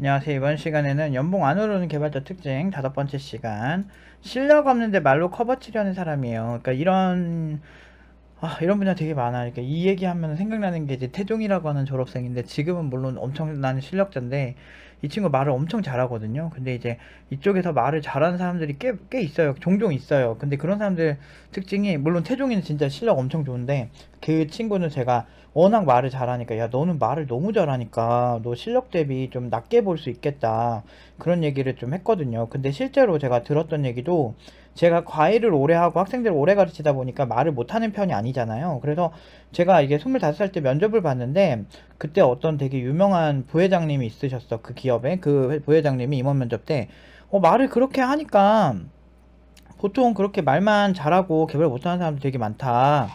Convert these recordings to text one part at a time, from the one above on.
안녕하세요. 이번 시간에는 연봉 안 오르는 개발자 특징 다섯 번째 시간. 실력 없는데 말로 커버 치려는 사람이에요. 그러니까 이런 아, 이런 분야 되게 많아. 그러니까 이 얘기하면 생각나는 게 이제 태종이라고 하는 졸업생인데 지금은 물론 엄청난 실력자인데 이 친구 말을 엄청 잘하거든요. 근데 이제 이쪽에서 말을 잘하는 사람들이 꽤, 꽤 있어요. 종종 있어요. 근데 그런 사람들 특징이 물론 태종이는 진짜 실력 엄청 좋은데 그 친구는 제가 워낙 말을 잘하니까 야 너는 말을 너무 잘하니까 너 실력 대비 좀 낮게 볼 수 있겠다 그런 얘기를 좀 했거든요. 근데 실제로 제가 들었던 얘기도 제가 과외를 오래 하고 학생들을 오래 가르치다 보니까 말을 못하는 편이 아니잖아요. 그래서 제가 이게 25살 때 면접을 봤는데 그때 어떤 되게 유명한 부회장님이 있으셨어. 그 기업에 그 부회장님이 임원 면접 때 어, 말을 그렇게 하니까 보통 그렇게 말만 잘하고 개발 못하는 사람들 되게 많다.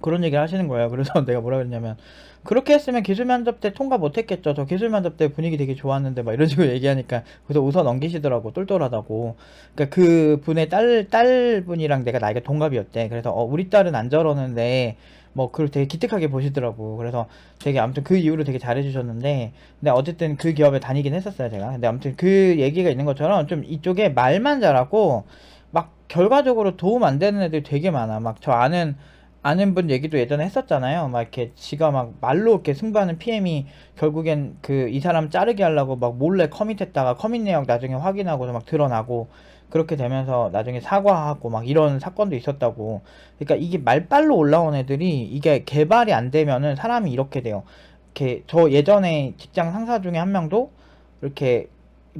그런 얘기를 하시는 거예요. 그래서 내가 뭐라 그랬냐면 그렇게 했으면 기술 면접 때 통과 못 했겠죠. 저 기술 면접 때 분위기 되게 좋았는데 막 이런 식으로 얘기하니까 그래서 웃어 넘기시더라고. 똘똘하다고. 그러니까 그 분의 딸 딸분이랑 내가 나이가 동갑이었대. 그래서 어 우리 딸은 안 저러는데 뭐 그걸 되게 기특하게 보시더라고. 그래서 되게 아무튼 그 이후로 되게 잘해 주셨는데 근데 어쨌든 그 기업에 다니긴 했었어요, 제가. 근데 아무튼 그 얘기가 있는 것처럼 좀 이쪽에 말만 잘하고 막 결과적으로 도움 안 되는 애들이 되게 많아. 막 저 아는 아는 분 얘기도 예전에 했었잖아요. 막 이렇게 지가 막 말로 이렇게 승부하는 PM이 결국엔 그 이 사람 자르게 하려고 막 몰래 커밋했다가 커밋 내역 나중에 확인하고서 막 드러나고 그렇게 되면서 나중에 사과하고 막 이런 사건도 있었다고. 그러니까 이게 말빨로 올라온 애들이 이게 개발이 안 되면은 사람이 이렇게 돼요. 이렇게 저 예전에 직장 상사 중에 한 명도 이렇게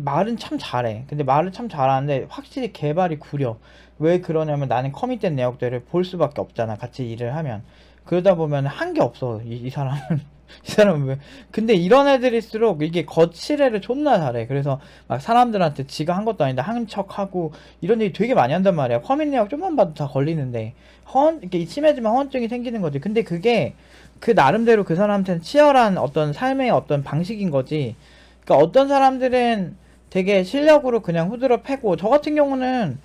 말은 참 잘해. 근데 말을 참 잘하는데 확실히 개발이 구려. 왜 그러냐면 나는 커밋된 내역들을 볼 수밖에 없잖아. 같이 일을 하면. 그러다 보면 한 게 없어. 이, 이 사람은. 이 사람은 왜? 근데 이런 애들일수록 이게 거칠애를 존나 잘해. 그래서 막 사람들한테 지가 한 것도 아닌데 한 척하고 이런 얘기 되게 많이 한단 말이야. 커밋 내역 좀만 봐도 다 걸리는데 허언 이렇게 심해지면 허언증이 생기는 거지. 근데 그게 그 나름대로 그 사람한테는 치열한 어떤 삶의 어떤 방식인 거지. 그러니까 어떤 사람들은 되게 실력으로 그냥 후드러 패고 저 같은 경우는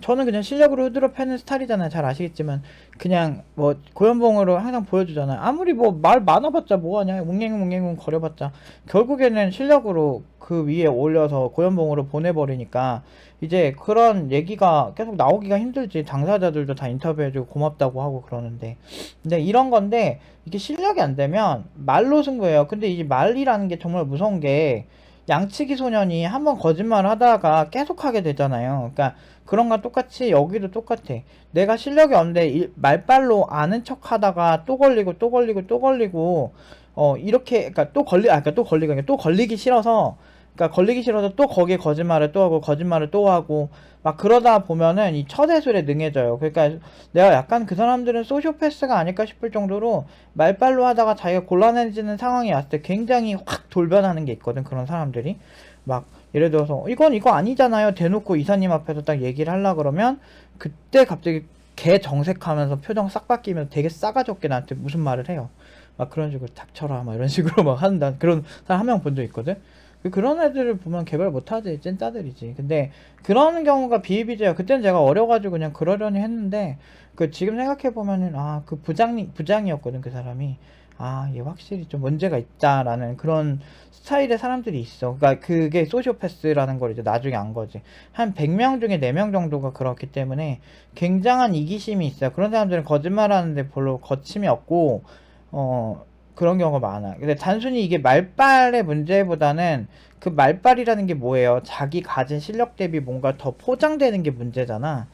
저는 그냥 실력으로 후드러 패는 스타일이잖아요. 잘 아시겠지만 그냥 뭐 고연봉으로 항상 보여주잖아요. 아무리 뭐 말 많아봤자 뭐하냐 웅행웅행웅 거려봤자 결국에는 실력으로 그 위에 올려서 고연봉으로 보내버리니까 이제 그런 얘기가 계속 나오기가 힘들지 당사자들도 다 인터뷰해주고 고맙다고 하고 그러는데 근데 이런 건데 이게 실력이 안 되면 말로 승부해요. 근데 이 말이라는 게 정말 무서운 게 양치기 소년이 한번 거짓말을 하다가 계속 하게 되잖아요. 그러니까 그런 거 똑같이 여기도 똑같아. 내가 실력이 없는데 일- 말빨로 아는 척 하다가 또 걸리고 또 걸리고 또 걸리고 어 이렇게 그러니까 또 걸리 아 그러니까 또 걸리고 아니라 또 걸리기 싫어서 그러니까 걸리기 싫어서 또 거기에 거짓말을 또 하고 거짓말을 또 하고 막 그러다 보면은 이 처대술에 능해져요. 그러니까 내가 약간 그 사람들은 소시오패스가 아닐까 싶을 정도로 말빨로 하다가 자기가 곤란해지는 상황이 왔을 때 굉장히 확 돌변하는 게 있거든. 그런 사람들이 막 예를 들어서 이건 이거 아니잖아요. 대놓고 이사님 앞에서 딱 얘기를 하려 그러면 그때 갑자기 개 정색하면서 표정 싹 바뀌면서 되게 싸가지 없게 나한테 무슨 말을 해요. 막 그런 식으로 닥쳐라 막 이런 식으로 막 한다. 그런 사람 한 명 본 적 있거든. 그- 그런 애들을 보면 개발 못하지. 찐따들이지. 근데 그런 경우가 비일비재야. 그때는 제가 어려가지고 그냥 그러려니 했는데 그 지금 생각해 보면은 아 그 부장님 부장이었거든 그 사람이. 아 얘 확실히 좀 문제가 있다라는 그런 스타일의 사람들이 있어. 그러니까 그게 소시오패스라는 걸 이제 나중에 안 거지. 한 100명 중에 4명 정도가 그렇기 때문에 굉장한 이기심이 있어요. 그런 사람들은 거짓말하는데 별로 거침이 없고 어 그런 경우가 많아. 근데 단순히 이게 말빨의 문제보다는 그 말빨이라는 게 뭐예요? 자기 가진 실력 대비 뭔가 더 포장되는 게 문제잖아.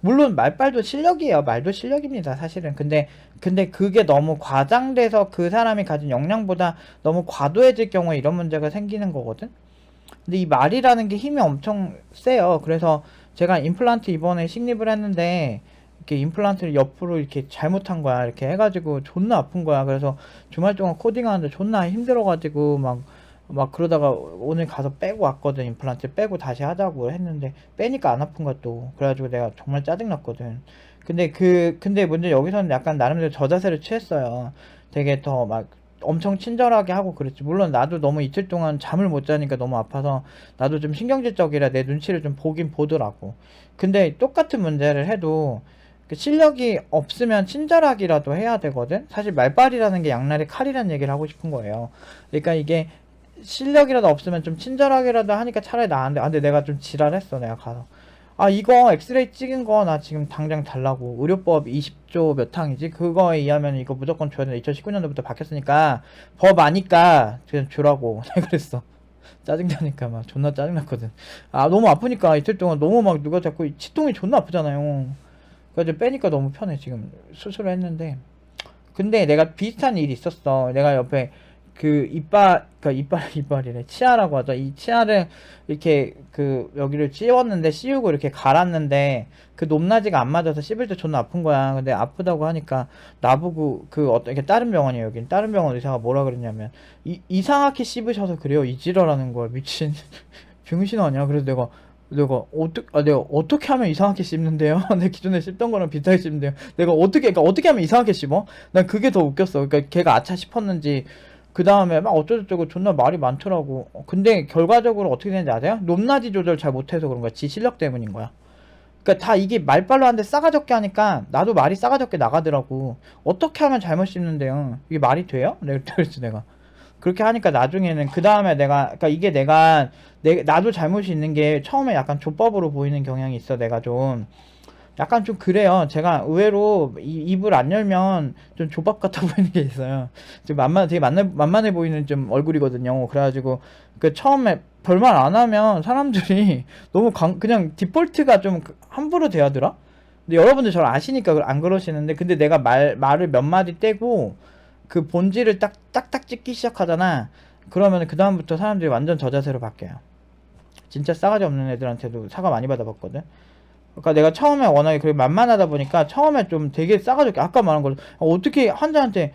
물론 말빨도 실력이에요. 말도 실력입니다. 사실은. 근데 근데 그게 너무 과장돼서 그 사람이 가진 역량보다 너무 과도해질 경우에 이런 문제가 생기는 거거든. 근데 이 말이라는 게 힘이 엄청 세요. 그래서 제가 임플란트 이번에 식립을 했는데 이렇게 임플란트를 옆으로 이렇게 잘못한 거야. 이렇게 해가지고 존나 아픈 거야. 그래서 주말 동안 코딩하는데 존나 힘들어가지고 막, 막 그러다가 오늘 가서 빼고 왔거든. 임플란트 빼고 다시 하자고 했는데 빼니까 안 아픈 또. 그래가지고 내가 정말 짜증났거든. 근데 그, 근데 문제 여기서는 약간 나름대로 저자세를 취했어요. 되게 더 막 엄청 친절하게 하고 그랬지. 물론 나도 너무 이틀 동안 잠을 못 자니까 너무 아파서 나도 좀 신경질적이라 내 눈치를 좀 보긴 보더라고. 근데 똑같은 문제를 해도 그 실력이 없으면 친절하기라도 해야 되거든. 사실 말빨이라는 게 양날의 칼이라는 얘기를 하고 싶은 거예요. 그러니까 이게 실력이라도 없으면 좀 친절하게라도 하니까 차라리 나은데 아 근데 내가 좀 지랄했어 내가 가서. 아 이거 엑스레이 찍은 거 나 지금 당장 달라고. 의료법 20조 몇 항이지? 그거에 의하면 이거 무조건 줘야 된다 2019년도부터 바뀌었으니까 법 아니까 그냥 주라고. 내가 그랬어. 짜증나니까 막 존나 짜증났거든. 아 너무 아프니까 이틀 동안 너무 막 누가 자꾸 치통이 존나 아프잖아요 그래서 빼니까 너무 편해 지금. 수술을 했는데. 근데 내가 비슷한 일이 있었어. 내가 옆에 그 이빨 그 이빨 이빨이래. 치아라고 하죠. 이 치아를 이렇게 그 여기를 씌웠는데 씌우고 이렇게 갈았는데 그 높낮이가 안 맞아서 씹을 때 존나 아픈 거야. 근데 아프다고 하니까 나보고 그 어떤 이게 다른 병원이에요 여긴. 다른 병원 의사가 뭐라 그랬냐면 이, 이상하게 씹으셔서 그래요 이지랄하는 거야 미친 병신 아니야? 그래서 내가 내가 어떻게 아 내가 어떻게 하면 이상하게 씹는데요? 내 기존에 씹던 거랑 비슷하게 씹는데요. 내가 어떻게 그러니까 어떻게 하면 이상하게 씹어? 난 그게 더 웃겼어. 그러니까 걔가 아차 싶었는지 그 다음에 막 어쩌고저쩌고 존나 말이 많더라고. 어, 근데 결과적으로 어떻게 되는지 아세요? 높낮이 조절 잘 못해서 그런 거야. 지 실력 때문인 거야. 그러니까 다 이게 말빨로 하는데 싸가지 없게 하니까 나도 말이 싸가지 없게 나가더라고. 어떻게 하면 잘못 씹는데요? 이게 말이 돼요? 내가 그랬지 내가. 그렇게 하니까 나중에는 그 다음에 내가 그러니까 이게 내가 내 나도 잘못이 있는 게 처음에 약간 조법으로 보이는 경향이 있어 내가 좀. 약간 좀 그래요. 제가 의외로 이, 입을 안 열면 좀 조밥 같아 보이는 게 있어요. 좀 만만 되게 만만, 만만해 보이는 좀 얼굴이거든요. 그래가지고 그 처음에 별말 안 하면 사람들이 너무 강, 그냥 디폴트가 좀 함부로 대하더라 근데 여러분들 저를 아시니까 안 그러시는데 근데 내가 말 말을 몇 마디 떼고 그 본질을 딱 딱딱 찍기 시작하잖아. 그러면 그 다음부터 사람들이 완전 저자세로 바뀌어요. 진짜 싸가지 없는 애들한테도 사과 많이 받아봤거든. 그러니까 내가 처음에 워낙에 그렇게 만만하다 보니까 처음에 좀 되게 싸가지 없게 아까 말한 걸 어떻게 환자한테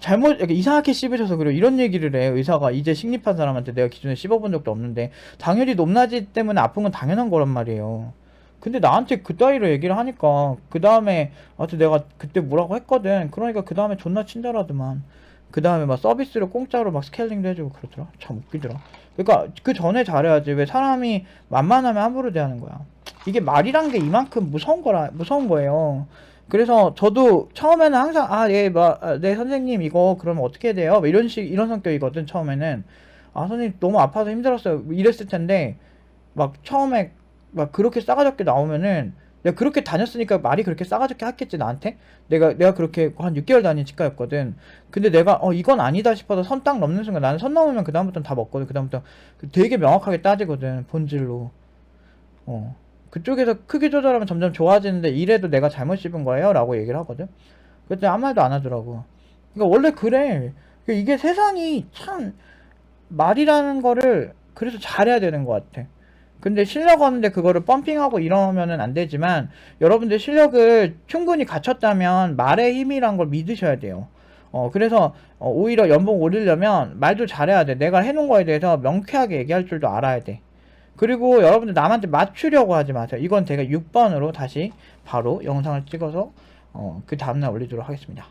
잘못 이렇게 이상하게 씹으셔서 그래 이런 얘기를 해 의사가 이제 식립한 사람한테 내가 기존에 씹어본 적도 없는데 당연히 높낮이 때문에 아픈 건 당연한 거란 말이에요. 근데 나한테 그따위로 얘기를 하니까 그 다음에 하여튼 내가 그때 뭐라고 했거든. 그러니까 그 다음에 존나 친절하더만. 그 다음에 막 서비스로 공짜로 막 스케일링도 해주고 그러더라. 참 웃기더라. 그러니까 그 전에 잘해야지. 왜 사람이 만만하면 함부로 대하는 거야? 이게 말이란 게 이만큼 무서운 거라 무서운 거예요. 그래서 저도 처음에는 항상 아예네 선생님 이거 그러면 어떻게 돼요? 뭐 이런 식 이런 성격이거든 처음에는. 아 선생님 너무 아파서 힘들었어요. 이랬을 텐데 막 처음에 막 그렇게 싸가지 없게 나오면은 내가 그렇게 다녔으니까 말이 그렇게 싸가지 없게 했겠지 나한테? 내가 내가 그렇게 한 6개월 다닌 치과였거든. 근데 내가 어 이건 아니다 싶어서 선 딱 넘는 순간 나는 선 넘으면 그 다음부터는 다 먹거든. 그 다음부터 되게 명확하게 따지거든 본질로. 어. 그쪽에서 크기 조절하면 점점 좋아지는데 이래도 내가 잘못 씹은 거예요? 라고 얘기를 하거든. 그때 아무 말도 안 하더라고. 그러니까 원래 그래. 그러니까 이게 세상이 참 말이라는 거를 그래서 잘해야 되는 것 같아 근데 실력 없는데 그거를 펌핑하고 이러면은 안 되지만 여러분들 실력을 충분히 갖췄다면 말의 힘이란 걸 믿으셔야 돼요. 어, 그래서 어, 오히려 연봉 오르려면 말도 잘해야 돼. 내가 해놓은 거에 대해서 명쾌하게 얘기할 줄도 알아야 돼. 그리고 여러분들 남한테 맞추려고 하지 마세요. 이건 제가 6번으로 다시 바로 영상을 찍어서 어, 그 다음날 올리도록 하겠습니다.